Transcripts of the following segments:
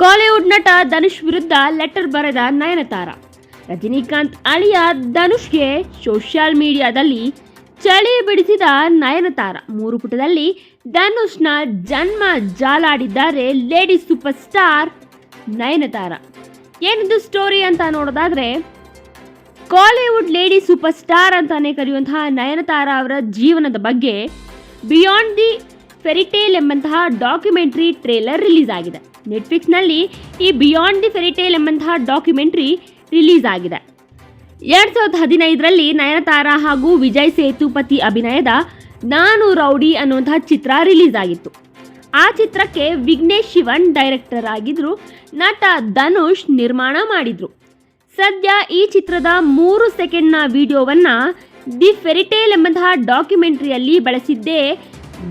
ಕಾಲಿವುಡ್ ನಟ ಧನುಷ್ ವಿರುದ್ಧ ಲೆಟರ್ ಬರೆದ ನಯನತಾರ. ರಜನಿಕಾಂತ್ ಅಳಿಯ ಧನುಷ್ಗೆ ಸೋಷಿಯಲ್ ಮೀಡಿಯಾದಲ್ಲಿ ಚಳಿ ಬಿಡಿಸಿದ ನಯನತಾರ. ಮೂರು ಪುಟದಲ್ಲಿ ಧನುಷ್ನ ಜನ್ಮ ಜಾಲಾಡಿದ್ದಾರೆ ಲೇಡಿ ಸೂಪರ್ ಸ್ಟಾರ್ ನಯನತಾರ. ಏನಿದು ಸ್ಟೋರಿ ಅಂತ ನೋಡೋದಾದ್ರೆ ಕಾಲಿವುಡ್ ಲೇಡಿ ಸೂಪರ್ ಸ್ಟಾರ್ ಅಂತಾನೆ ಕರೆಯುವಂತಹ ನಯನತಾರ ಅವರ ಜೀವನದ ಬಗ್ಗೆ ಬಿಯಾಂಡ್ ದಿ ಫೆರಿಟೇಲ್ ಎಂಬಂತಹ ಡಾಕ್ಯುಮೆಂಟ್ರಿ ಟ್ರೇಲರ್ ರಿಲೀಸ್ ಆಗಿದೆ ನೆಟ್ಫ್ಲಿಕ್ಸ್ನಲ್ಲಿ ಈ ಬಿಯಾಂಡ್ ದಿ ಫೆರಿಟೇಲ್ ಎಂಬಂತಹ ಡಾಕ್ಯುಮೆಂಟ್ರಿ ರಿಲೀಸ್ ಆಗಿದೆ ಎರಡು ಸಾವಿರದ ಹದಿನೈದರಲ್ಲಿ ನಯನತಾರ ಹಾಗೂ ವಿಜಯ್ ಸೇತುಪತಿ ಅಭಿನಯದ ನಾನು ರೌಡಿ ಅನ್ನುವಂತಹ ಚಿತ್ರ ರಿಲೀಸ್ ಆಗಿತ್ತು ಆ ಚಿತ್ರಕ್ಕೆ ವಿಘ್ನೇಶ್ ಶಿವನ್ ಡೈರೆಕ್ಟರ್ ಆಗಿದ್ರು, ನಟ ಧನುಷ್ ನಿರ್ಮಾಣ ಮಾಡಿದ್ರು. ಸದ್ಯ ಈ ಚಿತ್ರದ ಮೂರು ಸೆಕೆಂಡ್ನ ವಿಡಿಯೋವನ್ನು ದಿ ಫೆರಿಟೇಲ್ ಎಂಬಂತಹ ಡಾಕ್ಯುಮೆಂಟ್ರಿಯಲ್ಲಿ ಬಳಸಿದ್ದೇ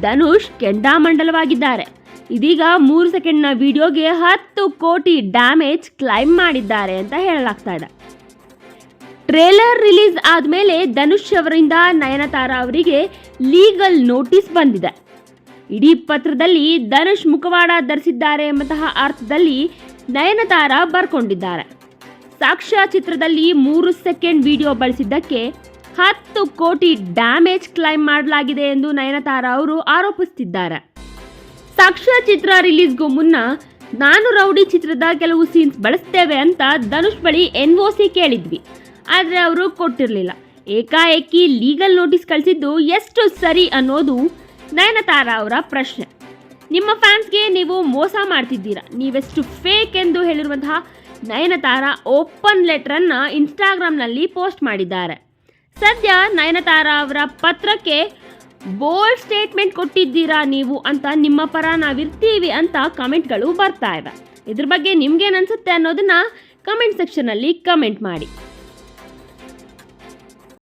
ಧನುಷ್ ಕೆಂಡಾಮಂಡಲವಾಗಿದ್ದಾರೆ. ಇದೀಗ ಮೂರು ಸೆಕೆಂಡ್ನ ವಿಡಿಯೋಗೆ ಹತ್ತು ಕೋಟಿ ಡ್ಯಾಮೇಜ್ ಕ್ಲೈಮ್ ಮಾಡಿದ್ದಾರೆ ಅಂತ ಹೇಳಲಾಗ್ತಾ ಇದೆ. ಟ್ರೇಲರ್ ರಿಲೀಸ್ ಆದಮೇಲೆ ಧನುಷ್ ಅವರಿಂದ ನಯನತಾರ ಅವರಿಗೆ ಲೀಗಲ್ ನೋಟಿಸ್ ಬಂದಿದೆ. ಇಡೀ ಪತ್ರದಲ್ಲಿ ಧನುಷ್ ಮುಖವಾಡ ಧರಿಸಿದ್ದಾರೆ ಎಂಬಂತಹ ಅರ್ಥದಲ್ಲಿ ನಯನತಾರ ಬರ್ಕೊಂಡಿದ್ದಾರೆ. ಸಾಕ್ಷ್ಯ ಚಿತ್ರದಲ್ಲಿ ಮೂರು ಸೆಕೆಂಡ್ ವಿಡಿಯೋ ಬಳಸಿದ್ದಕ್ಕೆ ಹತ್ತು ಕೋಟಿ ಡ್ಯಾಮೇಜ್ ಕ್ಲೈಮ್ ಮಾಡಲಾಗಿದೆ ಎಂದು ನಯನತಾರ ಅವರು ಆರೋಪಿಸುತ್ತಿದ್ದಾರೆ. ಸಾಕ್ಷ್ಯ ಚಿತ್ರ ರಿಲೀಸ್ಗೂ ಮುನ್ನ ನಾನು ರೌಡಿ ಚಿತ್ರದ ಕೆಲವು ಸೀನ್ಸ್ ಬಳಸ್ತೇವೆ ಅಂತ ಧನುಷ್ ಬಳಿ ಎನ್ ಒ ಸಿ ಕೇಳಿದ್ವಿ. ಆದರೆ ಅವರು ಕೊಟ್ಟಿರಲಿಲ್ಲ. ಏಕಾಏಕಿ ಲೀಗಲ್ ನೋಟಿಸ್ ಕಳಿಸಿದ್ದು ಎಷ್ಟು ಸರಿ ಅನ್ನೋದು ನಯನತಾರ ಅವರ ಪ್ರಶ್ನೆ. ನಿಮ್ಮ ಫ್ಯಾನ್ಸ್ಗೆ ನೀವು ಮೋಸ ಮಾಡ್ತಿದ್ದೀರಾ? ನೀವೆಷ್ಟು ಫೇಕ್ ಎಂದು ಹೇಳಿರುವಂತಹ ನಯನತಾರ ಓಪನ್ ಲೆಟ್ರನ್ನು ಇನ್ಸ್ಟಾಗ್ರಾಮ್ನಲ್ಲಿ ಪೋಸ್ಟ್ ಮಾಡಿದ್ದಾರೆ. ಸದ್ಯ ನಯನತಾರ ಅವರ ಪತ್ರಕ್ಕೆ ಬೋಲ್ಡ್ ಸ್ಟೇಟ್ಮೆಂಟ್ ಕೊಟ್ಟಿದ್ದೀರಾ ನೀವು ಅಂತ ನಿಮ್ಮ ಪರ ನಾವಿರ್ತೀವಿ ಅಂತ ಕಮೆಂಟ್ಗಳು ಬರ್ತಾ ಇವೆ. ಇದ್ರ ಬಗ್ಗೆ ನಿಮ್ಗೇನು ಅನ್ಸುತ್ತೆ ಅನ್ನೋದನ್ನ ಕಮೆಂಟ್ ಸೆಕ್ಷನಲ್ಲಿ ಕಮೆಂಟ್ ಮಾಡಿ.